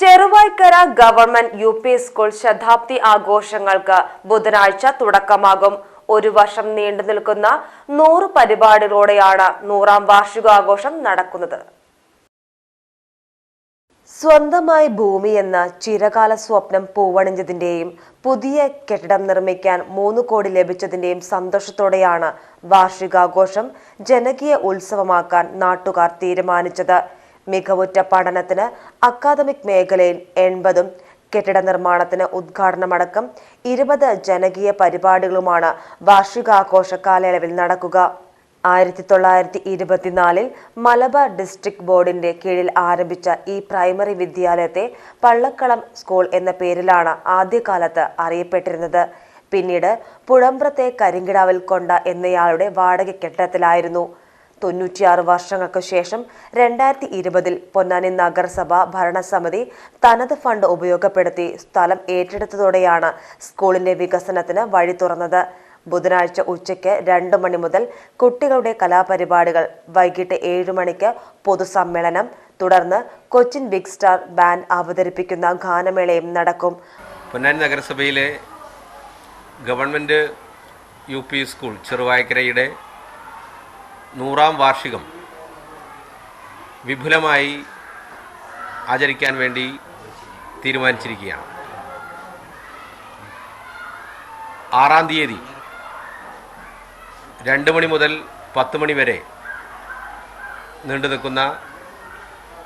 Cheruvaikkara government U P school ശതാബ്ദി ആഘോഷങ്ങൾക്ക് ബുധനാഴ്ച തുടക്കമാകും. ഒരു വർഷം നീണ്ടു നിൽക്കുന്ന നൂറ് പരിപാടികളോടെയാണ് നൂറാം വാർഷികാഘോഷം നടക്കുന്നത്. സ്വന്തമായി ഭൂമി എന്ന ചിരകാല സ്വപ്നം പൂവണിഞ്ഞതിന്റെയും പുതിയ കെട്ടിടം നിർമ്മിക്കാൻ മൂന്ന് കോടി ലഭിച്ചതിന്റെയും സന്തോഷത്തോടെയാണ് വാർഷികാഘോഷം ജനകീയ ഉത്സവമാക്കാൻ നാട്ടുകാർ തീരുമാനിച്ചത്. മികവുറ്റ പഠനത്തിന് അക്കാദമിക് മേഖലയിൽ എൺപതും കെട്ടിട നിർമ്മാണത്തിന് ഉദ്ഘാടനമടക്കം ഇരുപത് ജനകീയ പരിപാടികളുമാണ് വാർഷികാഘോഷ കാലയളവിൽ നടക്കുക. ആയിരത്തി തൊള്ളായിരത്തി ഇരുപത്തിനാലിൽ മലബാർ ഡിസ്ട്രിക്ട് ബോർഡിന്റെ കീഴിൽ ആരംഭിച്ച ഈ പ്രൈമറി വിദ്യാലയത്തെ പള്ളക്കളം സ്കൂൾ എന്ന പേരിലാണ് ആദ്യകാലത്ത് അറിയപ്പെട്ടിരുന്നത്. പിന്നീട് പുഴമ്പ്രത്തെ കരിങ്കിടാവിൽ കൊണ്ട എന്നയാളുടെ വാടക കെട്ടിടത്തിലായിരുന്നു. തൊണ്ണൂറ്റിയാറ് വർഷങ്ങൾക്ക് ശേഷം രണ്ടായിരത്തി ഇരുപതിൽ പൊന്നാനി നഗരസഭ ഭരണസമിതി തനത് ഫണ്ട് ഉപയോഗപ്പെടുത്തി സ്ഥലം ഏറ്റെടുത്തതോടെയാണ് സ്കൂളിന്റെ വികസനത്തിന് വഴി തുറന്നത്. ബുധനാഴ്ച ഉച്ചയ്ക്ക് രണ്ട് മണി മുതൽ കുട്ടികളുടെ കലാപരിപാടികൾ വൈകിട്ട് ഏഴ് മണിക്ക് പൊതുസമ്മേളനം തുടർന്ന് കൊച്ചിൻ ബിഗ് സ്റ്റാർ ബാൻഡ് അവതരിപ്പിക്കുന്ന ഗാനമേളയും നടക്കും. പൊന്നാനി നഗരസഭയിലെ ഗവൺമെന്റ് യു പി സ്കൂൾ ചെറുവായക്കരയുടെ നൂറാം വാർഷികം വിപുലമായി ആചരിക്കാൻ വേണ്ടി തീരുമാനിച്ചിരിക്കുകയാണ്. ആറാം തീയതി രണ്ട് മണി മുതൽ പത്ത് മണി വരെ നീണ്ടു നിൽക്കുന്ന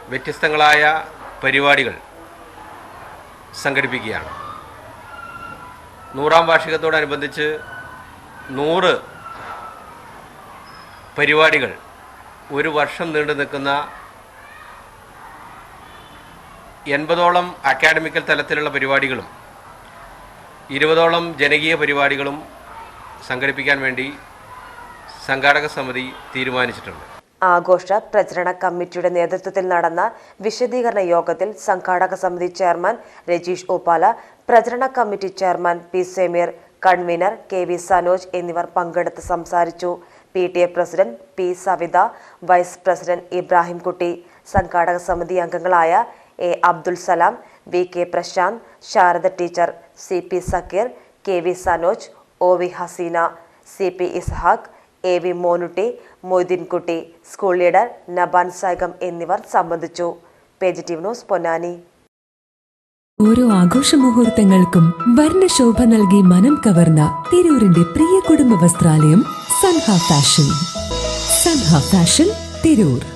വ്യത്യസ്തങ്ങളായ പരിപാടികൾ സംഘടിപ്പിക്കുകയാണ്. നൂറാം വാർഷികത്തോടനുബന്ധിച്ച് നൂറ് പരിപാടികൾ. ഒരു വർഷം നീണ്ടു നിൽക്കുന്ന എൺപതോളം അക്കാഡമിക്കൽ തലത്തിലുള്ള പരിപാടികളും ഇരുപതോളം ജനകീയ പരിപാടികളും സംഘടിപ്പിക്കാൻ വേണ്ടി സംഘാടക സമിതി തീരുമാനിച്ചിട്ടുണ്ട്. ആഘോഷ പ്രചരണ കമ്മിറ്റിയുടെ നേതൃത്വത്തിൽ നടന്ന വിശദീകരണ യോഗത്തിൽ സംഘാടക സമിതി ചെയർമാൻ രജീഷ് ഓപാല പ്രചരണ committee chairman P Sameer convener K V Sanoj എന്നിവർ പങ്കെടുത്ത് സംസാരിച്ചു. P T A president P Savitha vice president Ibrahimkutty സംഘാടക സമിതി അംഗങ്ങളായ A Abdul Salam V K Prashanth Sharada teacher C P Zakir K V Sanoj O V Haseena C P Ishaq A V Monutty Moideenkutty school leader Naban Saigam എന്നിവർ സംബന്ധിച്ചു. Page news Ponnani. ഓരോ ആഘോഷ മുഹൂർത്തങ്ങൾക്കും വർണശോഭ നൽകി മനം കവർന്ന തിരൂരിന്റെ പ്രിയ കുടുംബ വസ്ത്രാലയം സൻഹ ഫാഷൻ. സൻഹ ഫാഷൻ തിരൂർ.